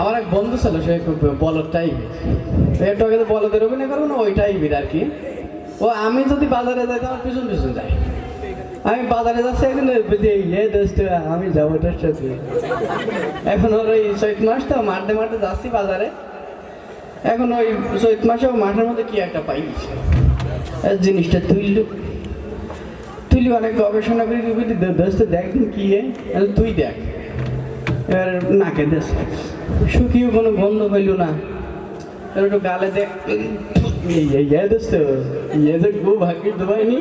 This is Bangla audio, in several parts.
আমার এক বন্ধু ছিল, সে বলদ টাইপের একটু আগে বলদের অভিনয় করব না, ওই টাইপের আর কি। ও, আমি যদি বাজারে যাই আমার পিছন পিছন যাই আমি বাজারে যাচ্ছি একদিন বুঝি এ দোস্ত, আমি যাব এখন ওর ওই চৈত মাস তো মাঠে মাঠে যাচ্ছি বাজারে। এখন ওই চৈত মাসে ও মাঠের মধ্যে কি একটা পাই জিনিসটা তুললু তুলি অনেক গবেষণা করি দোস্ত, দেখ কি? তুই দেখ। এবার নাকে দেশ। শুকিয়ে কোনো গন্ধ পাইল না। একটু গালে দেখ। ইয়ে তো। গো ভাগ্যের দোবাইনি।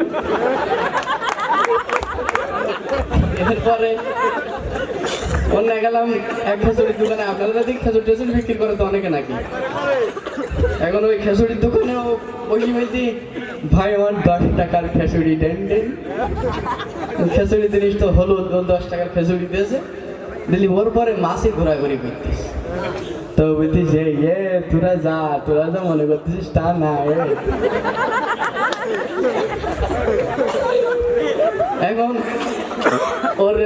এরপরে অন্য গেলাম এক খেসুরির দোকানে। আপনারা দেখি খেসুরি টেসুরি বিক্রি করে তো অনেকে নাকি? এখন ওই খেসুরির দোকানে ও বসি বলছি ভাই, আমার দশ টাকার খেসুরি দেন দেন। খেসুরি জিনিস তো হলুদ, দশ টাকার খেসুরি দিয়েছে। দিলি ওর পরে মাসে ঘোরাঘুরি করতিস তো বলছিস যে ইয়ে তোরা যা তোরা যা মনে করতেছিস তা না, এ। এখন ওর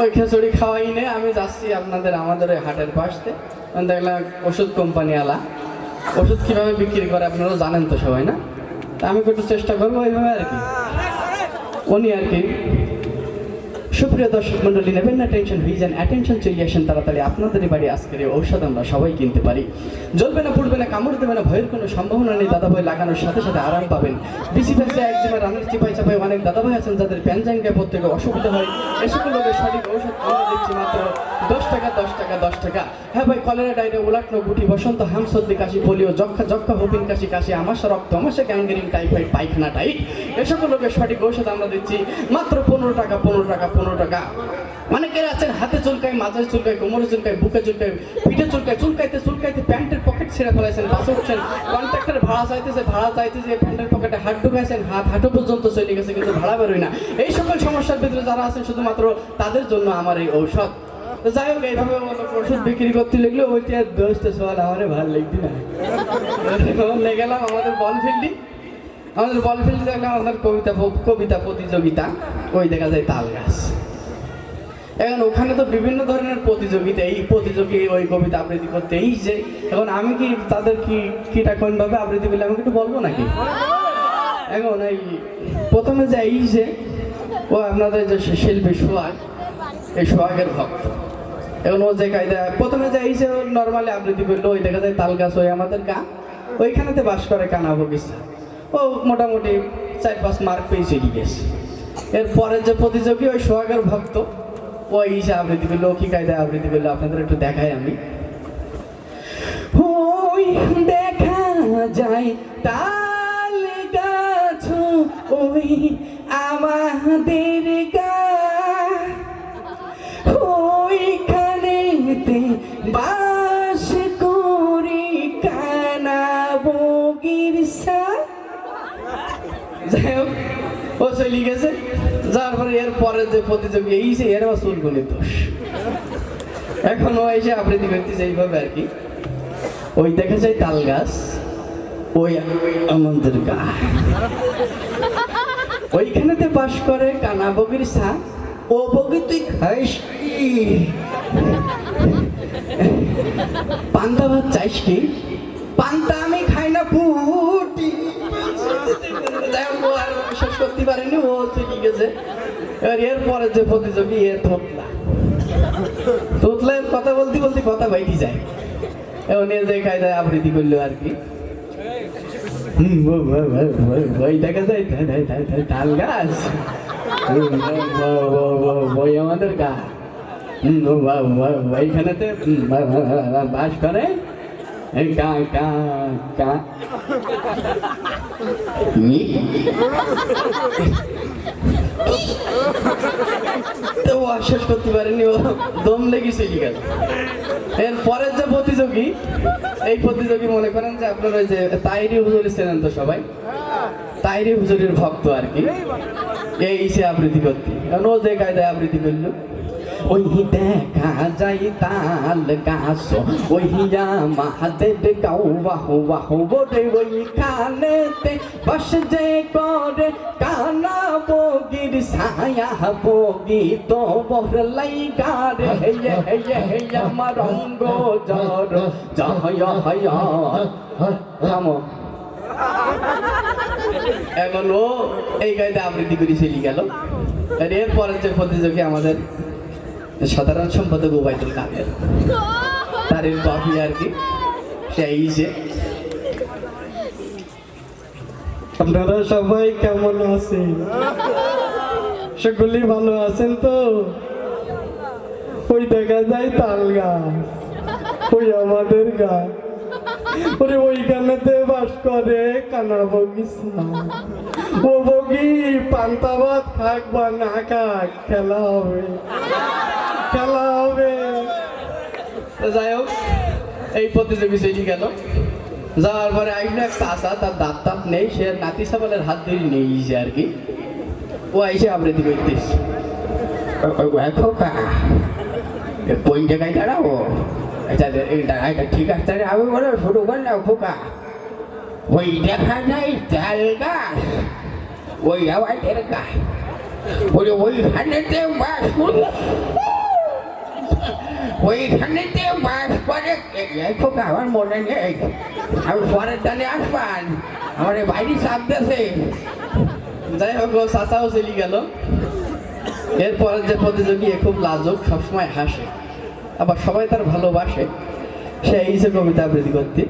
ওই খেচুড়ি খাওয়াই নে, আমি যাচ্ছি আপনাদের, আমাদের ওই হাটের পাশে। দেখলাম ওষুধ কোম্পানি আলা ওষুধ কীভাবে বিক্রি করে আপনারা জানেন তো সবাই, না? তা আমি একটু চেষ্টা করব এইভাবে আর কি। উনি আর কি সুপ্রিয় দর্শক মন্ডলী নেবেন না টেনশন ভিজন অ্যাটেনশন চলে আসেন তাড়াতাড়ি আপনাদেরই বাড়ি আজকের এই ঔষধ আমরা সবাই কিনতে পারি। জ্বলবে না, পুড়বে না, কামড় দেবে না, ভয়ের কোনো সম্ভাবনা নেই দাদা ভাই লাগানোর সাথে সাথে আরাম পাবেন। বেশি ফেসে একজিমা রানের চিপাই চাপাই অনেক দাদা ভাই আছেন যাদের প্যানজাঙ্গে প্রত্যেকে অসুবিধা হয়। এসব লোকের সঠিক ঔষধ দিচ্ছি মাত্র দশ টাকা দশ টাকা দশ টাকা। হ্যাঁ ভাই, কলেরা ডায়রিয়া উলাটনো গুটি, বসন্ত, হাম, সর্দি, কাশি, পোলিও, যক্ষা যক্ষা হোপিন কাশি কাশি, আমাশা, রক্ত, আমাশা গ্যাঙ্গেরিং টাইফয়েড, পায়খানা, টাইট। এসব লোকের সঠিক ঔষধ আমরা দিচ্ছি মাত্র পনেরো টাকা পনেরো টাকা পনেরো টাকা। অনেকের আছেন হাতে চুলকায়, মাথায় চুলকায়, কোমরে চুলকায়, বুকে চুলকায়, পিঠে চুলকায়, চুলকাইতে চুলকাইতে প্যান্টের পকেট ছেড়ে ফেলাইছেন, বাসে উঠছেন কন্ট্রাক্টর ভাড়া চাইতেছে ভাড়া চাইতেছে, প্যান্টের পকেটে হাত ঢুকাইছেন, হাত হাঁটু পর্যন্ত চলে গেছে, কিন্তু ভাড়া বেরোয় না। এই সকল সমস্যার ভিতরে যারা আছেন, শুধুমাত্র তাদের জন্য আমার এই ঔষধ। তো যাই হোক, এইভাবে ওষুধ বিক্রি করতে ভালো লাগবে না। লেগে গেলাম আমাদের বল আমাদের বল দেখলাম আমাদের কবিতা কবিতা প্রতিযোগিতা। ওই দেখা যায় তাল গাছ। এখন ওখানে তো বিভিন্ন ধরনের প্রতিযোগিতা, এই প্রতিযোগী, ওই কবিতা আবৃত্তি করতে এই যে, এখন আমি কি তাদের কি, কিটা কোনভাবে আবৃত্তি করলে আমাকে একটু বলব নাকি? এখন এই প্রথমে যে এই যে, ও আপনাদের যে শিল্পী সোহাগ, এই সোহাগের ভক্ত। এখন ও যে কায়দা, প্রথমে যে এই যে নর্মালি আবৃত্তি করল, ওই দেখা যায় তাল গাছ ওই আমাদের গা, ওইখানেতে বাস করে কানা বগিচা ও মোটামুটি চার পাঁচ মার্ক পেয়েছে গেছে এরপরে যে প্রতিযোগী, ওই সোহাগের ভক্ত, ওই ইসে আবৃত্তি করল কি কায়দায় আবৃত্তি করল, আপনাদের একটু দেখাই আমি। ওই দেখা যায় তাল গাছ, ওই আমাদের গা। ওইখানেতে বাস করি কানা বগির যাই হোক, ও চলে গেছে। যার পরে এর পরে যে প্রতিযোগী, এই যে এর আবার চুলগুলি দোষ। এখন ও এসে আবৃত্তি করতেছে এইভাবে আর কি। ওই দেখা যায় তাল গাছ, ওই আমাদের গা। ওইখানেতে বাস করে কানা বগির সা ও বগি তুই খাইস? পান্তা ভাত চাইস কি পান্তা আমি খাই না পুটি আর শেষ করতে পারেনি ও চলে গেছে এবার এরপরে যে প্রতিযোগী এ থোতলা তোতলার কথা বলতে বলতে কথা বাইটি যায় এখন এ যে কায়দায় আবৃত্তি করল আর কি ওই দেখা যায় তাল গাছ আমাদের গা ওইখানেতে বাস করে। কা ও করতে পারেনি, ও দম লেগে চলে গেল এর পরের যে প্রতিযোগী, এই প্রতিযোগী মনে করেন যে আপনার ওই যে তাইরি হুজুরি ছিলেন তো সবাই। তাইরি হুজুরির ভক্ত আর কি। এই সে আবৃত্তি করতে। কারণ ও যে কায়দায় আবৃত্তি করল? ওই দেখা যায় তাল গাছ ওই মাহাদের গাও, বাহ বাহ বলে ওই কানেতে বস যে করে, কানা বগির ছায়া বগি তো বহলাই গারে, হে হে হে আমার অঙ্গ জর জয় হয় থামো এখন ও এই গাড়িতে আবৃত্তি করে চলে গেল। আর এরপরের যে প্রতিযোগী আমাদের সাধারণ সম্পাদক ওবায়দুল কাদের। তার এর কপি আর কি। সেই যে। আপনারা সবাই কেমন আছেন? সকলেই ভালো আছেন তো? ওই দেখা যায় তাল গাছ। ওই আমাদের গাছ। ওরে ওইখানেতে বাস করে কানা বগিসা ও বগি, পান্তা ভাত খাক বা না খাক, খেলা হবে। খেলা হবে। যাই হোক, এই প্রতিযোগী চলে গেল? যাওয়ার পরে আইন এক তার দাঁত দাঁত নেই, সে নাতি সাবালের হাত ধরে নিয়েছে আর কি। ও আইসে আবৃত্তি করতিস কোন জায়গায় দাঁড়াবো এটা এটা ঠিক আছে আমি বলো শুরু করলাম খোকা। ওই দেখা যায় চাল গাছ, ওই আমাদের গাছ। বলে, ওইখানেতে বাস করি ওইখানেতে বাস করে খোকা, আমার মনে নেই। আমি পরের টানে আসবান, আমার বাইরে দিয়েছে যাই হোক ও চাচাও চলে গেল। এরপরে যে প্রতিযোগী খুব লাজুক, সবসময় হাসে। আবার সবাই তার ভালোবাসে। সে এই যে কবিতা আবৃত্তি করতে।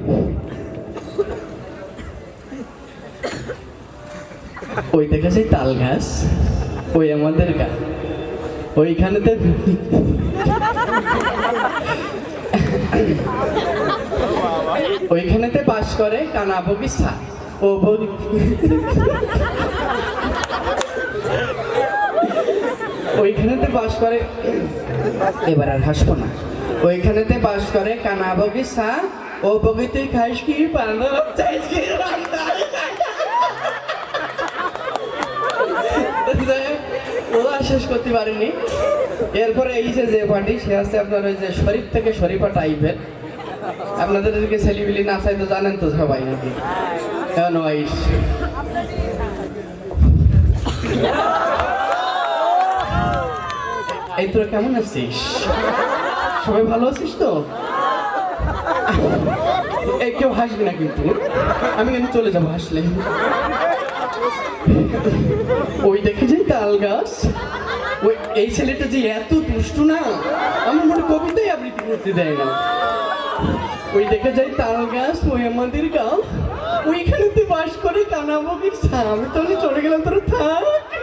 ওই দেখেছি তাল গাছ, ওই আমাদের গা ওইখানেতে ওইখানেতে বাস করে কানা বগিসা ও ওইখানেতে বাস করে, এবার আর হাসবো না। ওইখানেতে বাস করে কানা বগিসা ও বগি তুই খাইস কি? রান্না? শেষ করতে পারেনি। এরপরে এই যে যে পার্টি সে আছে আপনার ওই যে শরীফ থেকে শরীফা টাইপের আপনাদের এদিকে না চাই তো জানেন তো সবাই নাকি? কেন আইস? এই তোরা কেমন আছিস? সবাই ভালো আছিস তো? এই কেউ হাসবি না কিন্তু। আমি কিন্তু চলে যাব হাসলে। ওই দেখে যে তাল গাছ, ওই এই ছেলেটা যে এত দুষ্টু না, আমার মনে কবিতাই আবৃত্তি করতে দেয় না। ওই দেখে যাই তাল গাছ ওই আমাদের গাও। ওইখানে তুই বাস করে কানাবগির আমি তো চলে গেলাম, তোর থাক।